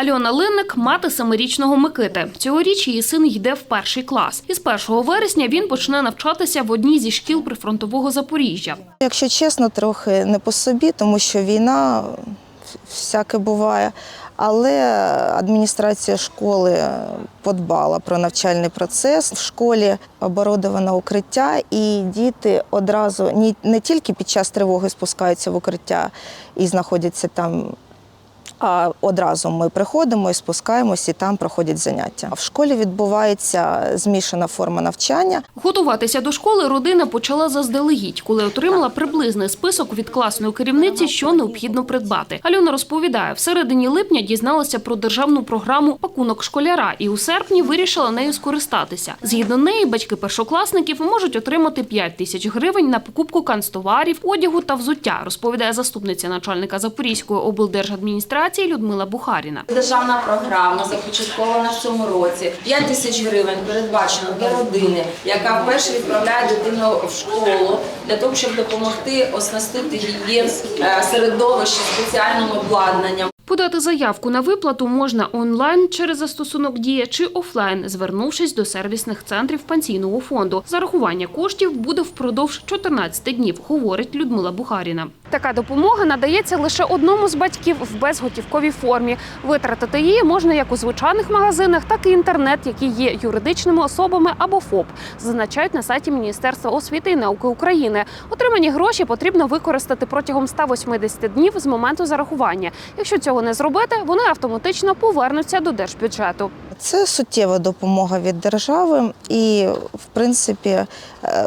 Альона Линник – мати семирічного Микити. Цьогоріч її син йде в перший клас. Із 1 вересня він почне навчатися в одній зі шкіл прифронтового Запоріжжя. Якщо чесно, трохи не по собі, тому що війна всяке буває. Але адміністрація школи подбала про навчальний процес. В школі оборудоване укриття, і діти одразу не тільки під час тривоги спускаються в укриття і знаходяться там. А одразу ми приходимо і спускаємось, і там проходять заняття. В школі відбувається змішана форма навчання. Готуватися до школи родина почала заздалегідь, коли отримала приблизний список від класної керівниці, що необхідно придбати. Альона розповідає, в середині липня дізналася про державну програму пакунок школяра і у серпні вирішила нею скористатися. Згідно неї, батьки першокласників можуть отримати 5 тисяч гривень на покупку канцтоварів, одягу та взуття, розповідає заступниця начальника Запорізької облдержадміністрації Людмила Бухаріна. Державна програма започаткована в цьому році. 5 тисяч гривень передбачено для родини, яка вперше відправляє дитину в школу для того, щоб допомогти оснастити її е, середовище спеціальним обладнанням. Подати заявку на виплату можна онлайн через застосунок Дія чи офлайн, звернувшись до сервісних центрів пенсійного фонду. Зарахування коштів буде впродовж 14 днів, говорить Людмила Бухаріна. Така допомога надається лише одному з батьків в безготівковій формі. Витратити її можна як у звичайних магазинах, так і інтернет, які є юридичними особами або ФОП, зазначають на сайті Міністерства освіти і науки України. Отримані гроші потрібно використати протягом 180 днів з моменту зарахування. Якщо цього не зробити, вони автоматично повернуться до держбюджету. Це суттєва допомога від держави, і в принципі е,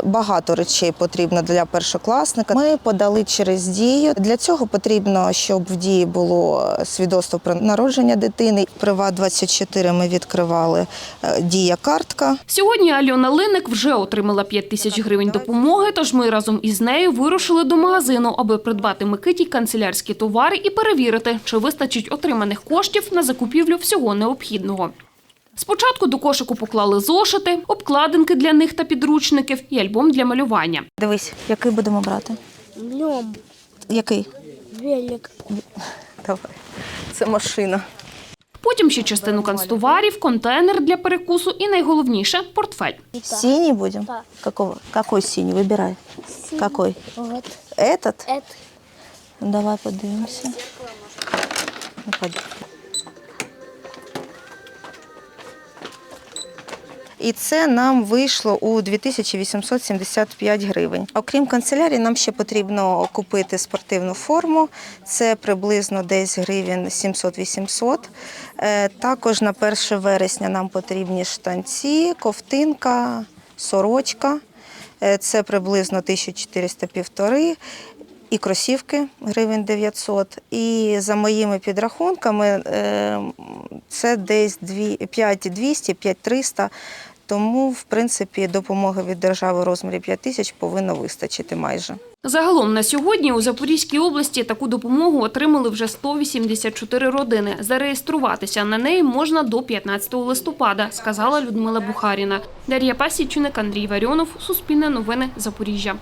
багато речей потрібно для першокласника. Ми подали через дію. Для цього потрібно, щоб в дії було свідоцтво про народження дитини. Приват 24 ми відкривали е, дія картка. Сьогодні Альона Линик вже отримала 5 тисяч гривень допомоги. Тож ми разом із нею вирушили до магазину, аби придбати Микиті канцелярські товари і перевірити, чи вистачить отриманих коштів на закупівлю всього необхідного. Спочатку до кошику поклали зошити, обкладинки для них та підручників і альбом для малювання. Дивись, який будемо брати? Днем Який? велик. Давай. Це машина. Потім ще частину канцтоварів, контейнер для перекусу і найголовніше портфель. Синий будем? Да. Какого? Какой синий? Выбирай. Какой? Вот Этот? это. Ну, Давай подивимося. І це нам вийшло у 2875 гривень. Окрім канцелярії, нам ще потрібно купити спортивну форму. Це приблизно десь гривень 700-800. Е, Також на 1 вересня нам потрібні штанці, ковтинка, сорочка. Е, Це приблизно 1400-1500 і кросівки гривень 900. І за моїми підрахунками е, це десь 5200, 5300. Тому, в принципі, допомоги від держави в розмірі 5 тисяч повинно вистачити майже. Загалом на сьогодні у Запорізькій області таку допомогу отримали вже 184 родини. Зареєструватися на неї можна до 15 листопада, сказала Людмила Бухаріна. Дар'я Пасічник, Андрій Варіонов, Суспільне новини, Запоріжжя.